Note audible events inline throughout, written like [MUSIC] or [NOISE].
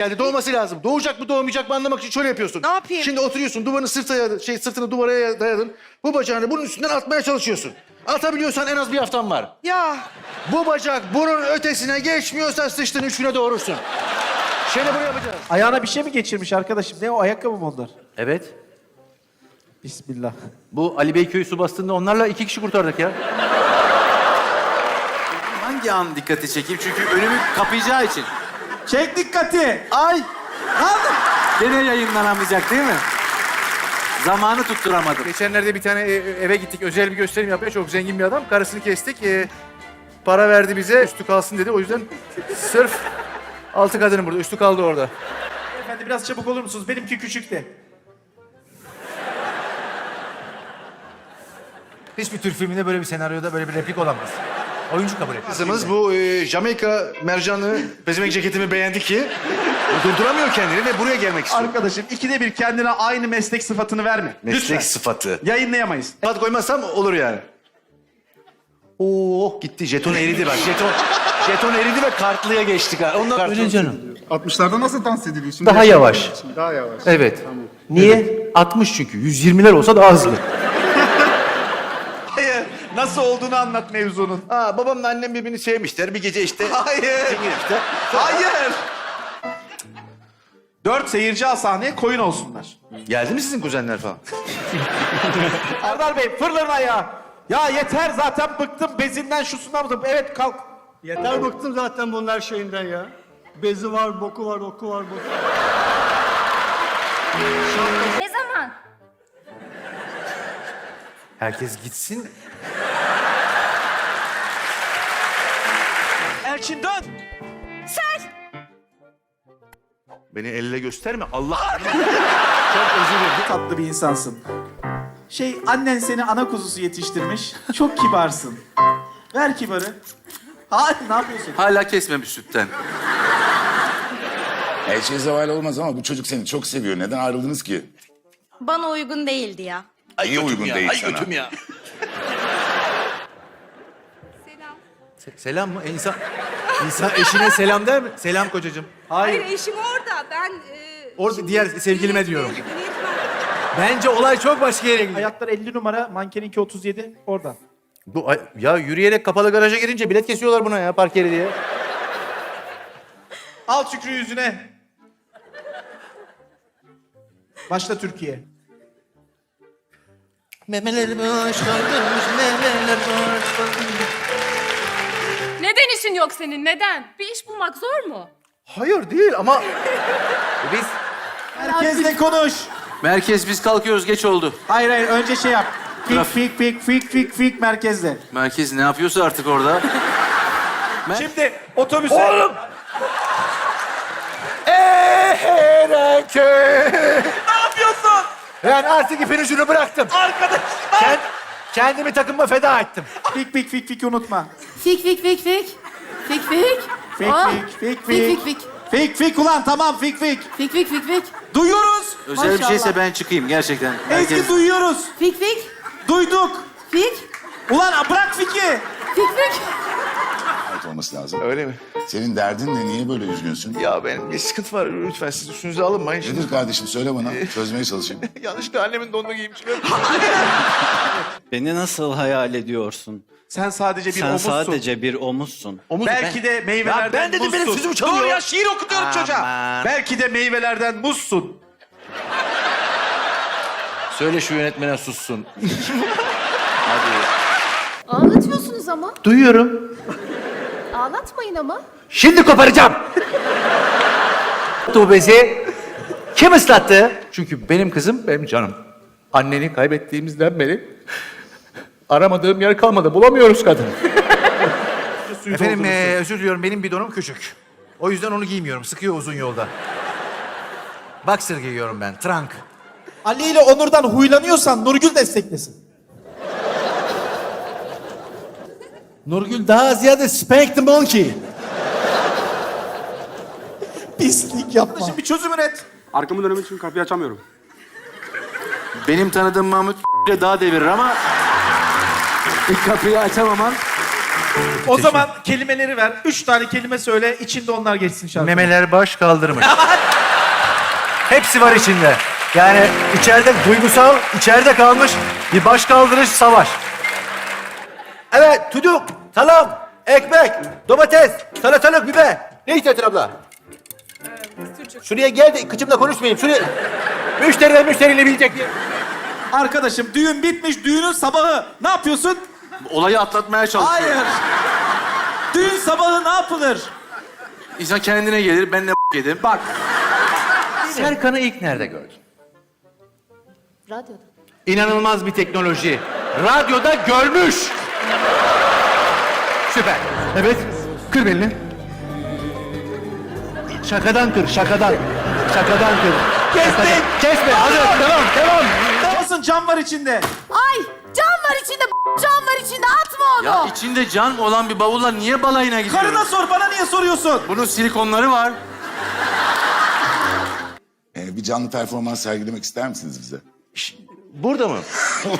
geldi. Doğması lazım. Doğacak mı doğmayacak mı anlamak için şöyle yapıyorsun. Ne yapayım? Şimdi oturuyorsun duvarını sırtına şey sırtını duvara dayadın. Bu bacağını bunun üstünden atmaya çalışıyorsun. Atabiliyorsan en az bir haftan var. Ya Bu bacak bunun ötesine geçmiyorsa sıçtın üç güne doğurursun. Şimdi bunu yapacağız. Ayağına bir şey mi geçirmiş arkadaşım? Ne o ayakkabı mı onlar? Evet. Bismillah. Bu Ali Beyköy su bastığında onlarla iki kişi kurtardık ya. Hangi an dikkati çekeyim? Çünkü önümü kapayacağı için. Çek dikkati. Ay! Gene yayınlanamayacak değil mi? Zamanı tutturamadım. Geçenlerde bir tane e, eve gittik. Özel bir gösterim yapmaya. Çok zengin bir adam. Karısını kestik. E, para verdi bize. Üstü kalsın dedi. O yüzden sırf altı kadının burada. Üstü kaldı orada. Efendim biraz çabuk olur musunuz? Benimki küçük de. Hiçbir Türk filminde böyle bir senaryoda böyle bir replik olamaz. Oyuncu kabul etmez. Kızımız bu e, Jamaika mercanlı pezemek ceketimi beğendi ki durduramıyor kendini ve buraya gelmek istiyor. Arkadaşım ikide bir kendine aynı meslek sıfatını verme. Meslek Lütfen. sıfatı. Yayınlayamayız. Sıfat koymazsam olur yani. Oo gitti. Jeton eridi bak. Jeton jeton eridi ve kartlıya geçtik. ha. Ondan Öyle canım. 60'larda nasıl dans ediliyor? Şimdi Daha yavaş. Daha yavaş. Evet. Niye? 60 çünkü. 120'ler olsa daha hızlı. Nasıl olduğunu anlat mevzunun. Aa, babamla annem birbirini sevmişler. Bir gece işte. Hayır. işte. Hayır. Dört seyirci al sahneye koyun olsunlar. Geldi mi sizin kuzenler falan? [LAUGHS] Erdal Bey fırların ayağı. Ya yeter zaten bıktım bezinden şusundan bıktım. Evet kalk. Yeter bıktım zaten bunlar şeyinden ya. Bezi var, boku var, oku var, boku. Ne zaman? Herkes gitsin. Elçin dön. Beni elle gösterme. Allah [LAUGHS] Tatlı bir insansın. Şey annen seni ana kuzusu yetiştirmiş. Çok kibarsın. Ver kibarı. Hayır ne yapıyorsun? Hala kesmemiş sütten. Her şey zeval olmaz ama bu çocuk seni çok seviyor. Neden ayrıldınız ki? Bana uygun değildi ya. Niye uygun değil sana? ya. Se- selam mı? E, insan, insan eşine selam der mi? Selam kocacığım. hayır eşim orada. Ben e, Orada şimdi diğer sevgilime niyet- diyorum. niyet- niyet var. Bence olay çok başka yere gidiyor. Ayaklar 50 numara, mankeninki 37 oradan. Bu, ay- ya yürüyerek kapalı garaja girince bilet kesiyorlar buna ya park yeri diye. Al Şükrü yüzüne. Başla Türkiye. Memeler başlarmış, memeler başlarmış. İşin yok senin? Neden? Bir iş bulmak zor mu? Hayır değil ama [LAUGHS] Biz Herkesle konuş. Merkez biz kalkıyoruz geç oldu. Hayır hayır önce şey yap. Fik Traf- fik fik fik fik fik merkezde. Merkez ne yapıyorsa artık orada. [LAUGHS] Şimdi otobüse... Oğlum! [LAUGHS] ne yapıyorsun? Ben artık ipin ucunu bıraktım. Arkadaş! Kend, kendimi takıma feda ettim. Fik fik fik fik unutma. Fik fik fik fik. Fik fik. Fik fik fik Fik fik. fik fik. Fik ulan tamam fik fik. Fik fik fik fik. Duyuyoruz. Özel bir şeyse ben çıkayım gerçekten. Ezgi duyuyoruz. Fik fik. Duyduk. Fik. Ulan bırak fiki. Fik fik. Olması lazım. öyle mi? Senin derdin ne? Niye böyle üzgünsün? Ya benim bir sıkıntı var. Lütfen siz üstünüze alınmayın. Şimdi Nedir kardeşim söyle bana. Çözmeye çalışayım. [LAUGHS] yanlışlıkla annemin donunu giymişim. Beni nasıl hayal ediyorsun? Sen sadece bir Sen omuzsun. sadece bir omuzsun. Omuz Belki de meyvelerden Ya ben dedim, muzsun. benim sözümü çalıyor. Dur ya şiir okutuyorum çocuğa. Aman. Belki de meyvelerden muzsun. Söyle şu yönetmene sussun. [LAUGHS] Ağlatıyorsunuz ama. Duyuyorum. Ağlatmayın ama. Şimdi koparacağım. Bu bezi kim ıslattı? Çünkü benim kızım benim canım. Anneni kaybettiğimizden beri aramadığım yer kalmadı. Bulamıyoruz kadını. Efendim eee, özür diliyorum benim bidonum küçük. O yüzden onu giymiyorum. Sıkıyor uzun yolda. Boxer giyiyorum ben. Trunk. Ali ile Onur'dan huylanıyorsan Nurgül desteklesin. Nurgül daha ziyade spank the monkey. Pislik yapma. Şimdi bir çözüm üret. Arkamı dönmek için kapıyı açamıyorum. Benim tanıdığım Mahmut [LAUGHS] daha devirir ama... Bir [LAUGHS] kapıyı açamaman O zaman kelimeleri ver. Üç tane kelime söyle. içinde onlar geçsin şarkı. Memeler baş kaldırmış. [LAUGHS] Hepsi var içinde. Yani içeride duygusal, içeride kalmış bir baş kaldırış savaş. Evet, tuduk, salam, ekmek, domates, salatalık, biber. Ne istiyorsun abla? Şuraya gel de kıçımla konuşmayayım. Şuraya... Müşteriler müşteriyle bilecek diye. Arkadaşım düğün bitmiş. Düğünün sabahı. Ne yapıyorsun? Olayı atlatmaya çalışıyor. Hayır. Düğün sabahı ne yapılır? İnsan kendine gelir, ben de [LAUGHS] yedim. Bak. Serkan'ı ilk nerede gördün? Radyoda. İnanılmaz bir teknoloji. Radyoda görmüş. Süper. Evet. Kır belini. Şakadan kır, şakadan. Şakadan kır. Kestim. Kesme. Hadi devam, devam. Olsun cam var içinde. Ay can var içinde can var içinde atma onu. Ya içinde can olan bir bavulla niye balayına gidiyoruz? Karına sor. Bana niye soruyorsun? Bunun silikonları var. Ee, bir canlı performans sergilemek ister misiniz bize? Burada mı? [LAUGHS]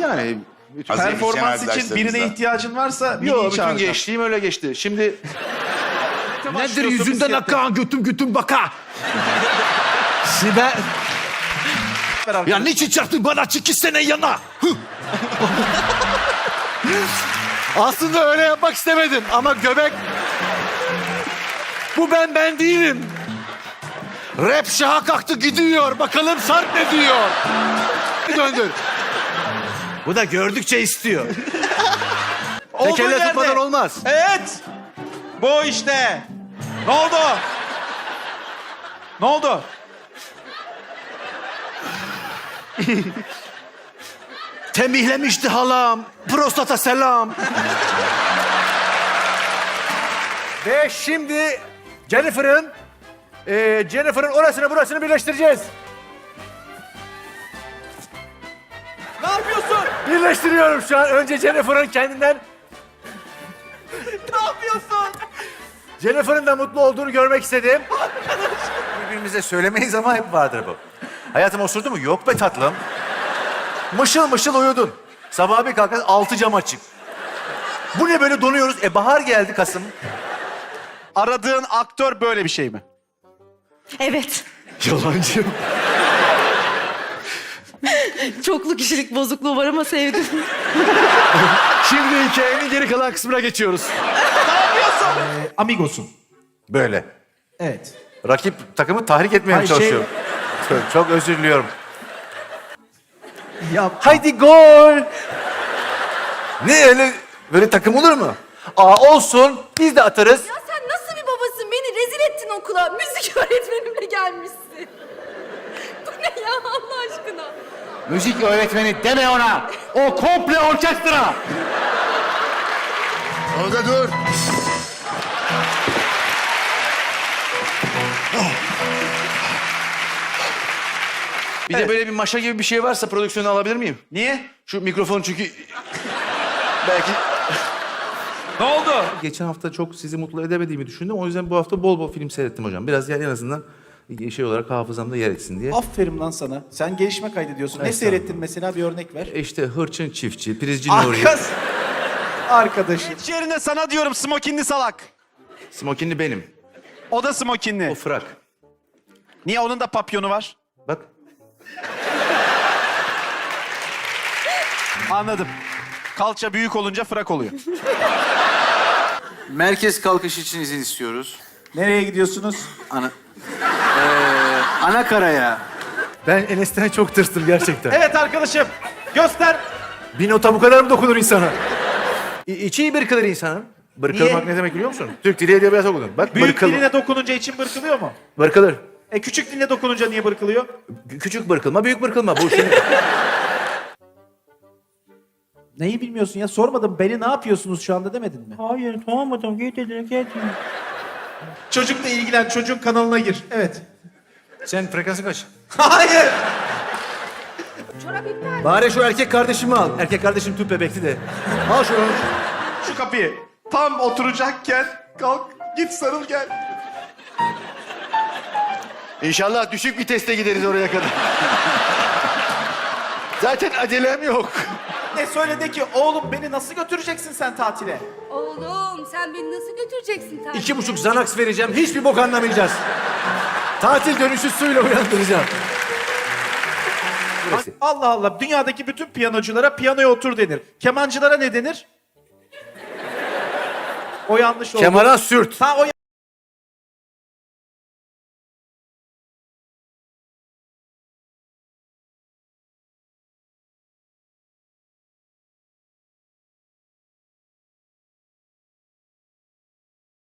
yani Önce Performans için birine ihtiyacın varsa Yo, Mini'yi bütün çağıracağım. gençliğim öyle geçti. Şimdi [LAUGHS] Nedir yüzünden akan götüm götüm baka. Sibel. ya niçin çarptın bana çık sene yana? Aslında öyle yapmak istemedim ama göbek... Bu ben ben değilim. Rap şaha kalktı gidiyor. Bakalım Sarp ne diyor. Döndür. Bu da gördükçe istiyor. [LAUGHS] Tek elle yerde. tutmadan olmaz. Evet. Bu işte. Ne oldu? Ne oldu? [LAUGHS] Tembihlemişti halam. Prostata selam. Ve şimdi Jennifer'ın eee Jennifer'ın orasını burasını birleştireceğiz. Birleştiriyorum şu an. Önce Jennifer'ın kendinden... [LAUGHS] Ne yapıyorsun? Jennifer'ın da mutlu olduğunu görmek istedim. Birbirimize söylemeyiz ama hep vardır bu. Hayatım osurdu mu? Yok be tatlım. Mışıl mışıl uyudun. Sabah bir kalkan altı cam açık. Bu ne böyle donuyoruz? E bahar geldi Kasım. Aradığın aktör böyle bir şey mi? Evet. Yalancı. Çoklu kişilik bozukluğu var ama sevdim. [LAUGHS] Şimdi hikayenin geri kalan kısmına geçiyoruz. Amigos'un. Böyle. Evet. Rakip takımı tahrik etmeye Hayır, şey- çalışıyorum. Çok, çok özür diliyorum. Ya Haydi gol. Ne öyle böyle takım olur mu? Aa olsun biz de atarız. Ya sen nasıl bir babasın? Beni rezil ettin okula. Müzik öğretmenimle gelmişsin. Bu ne ya Allah aşkına? Müzik öğretmeni deme ona. O komple orkestra. Orada dur. Bir de böyle bir maşa gibi bir şey varsa prodüksiyonu alabilir miyim? niye? Şu mikrofon çünkü [LAUGHS] belki Ne oldu? Geçen hafta çok sizi mutlu edemediğimi düşündüm. O yüzden bu hafta bol bol film seyrettim hocam. Biraz yani en azından şey olarak hafızamda yer etsin diye. Aferin lan sana. Sen gelişme kaydediyorsun. Ne seyrettin mesela bir örnek ver. E işte Hırçın Çiftçi, Prizci Nuri, Arkas. Arkadaşım. yerine sana diyorum smokinli salak. Smokinli benim. O da smokinli. O frak. Niye onun da papyonu var? Bak Anladım. Kalça büyük olunca frak oluyor. Merkez kalkış için izin istiyoruz. Nereye gidiyorsunuz? Ana... Ee, Anakara'ya. ben Enes'ten çok tırstım gerçekten. Evet arkadaşım. Göster. Bir nota bu kadar mı dokunur insana? İ- içi bırkılır insanın. Bırkılmak Niye? ne demek biliyor musun? Türk dili edebiyatı okudum. Bak Büyük bırkıl, diline dokununca için bırkılıyor mu? bırkılır. E küçük diline dokununca niye bırkılıyor? Kü- Küçük bırkılma, büyük bırkılma. Bu şimdi... [LAUGHS] Neyi bilmiyorsun ya? Sormadım. Beni ne yapıyorsunuz şu anda demedin mi? Hayır tamam adam git dedin git. Çocukla ilgilen. Çocuğun kanalına gir. Evet. Sen frekansı kaç? Hayır. Çorap iptal. Bari şu erkek kardeşimi al. Erkek kardeşim tüp bebekti de. Al şunu. Şu kapıyı. Tam oturacakken kalk git sarıl gel. İnşallah düşük viteste gideriz oraya kadar. [LAUGHS] Zaten acelem yok. Anne söyle de ki oğlum beni nasıl götüreceksin sen tatile? Oğlum sen beni nasıl götüreceksin tatile? İki buçuk Xanax vereceğim. Hiçbir bok anlamayacağız. Tatil dönüşü suyla uyandıracağım. Allah Allah dünyadaki bütün piyanoculara piyanoya otur denir. Kemancılara ne denir? O yanlış oldu. Kemara sürt. Ha o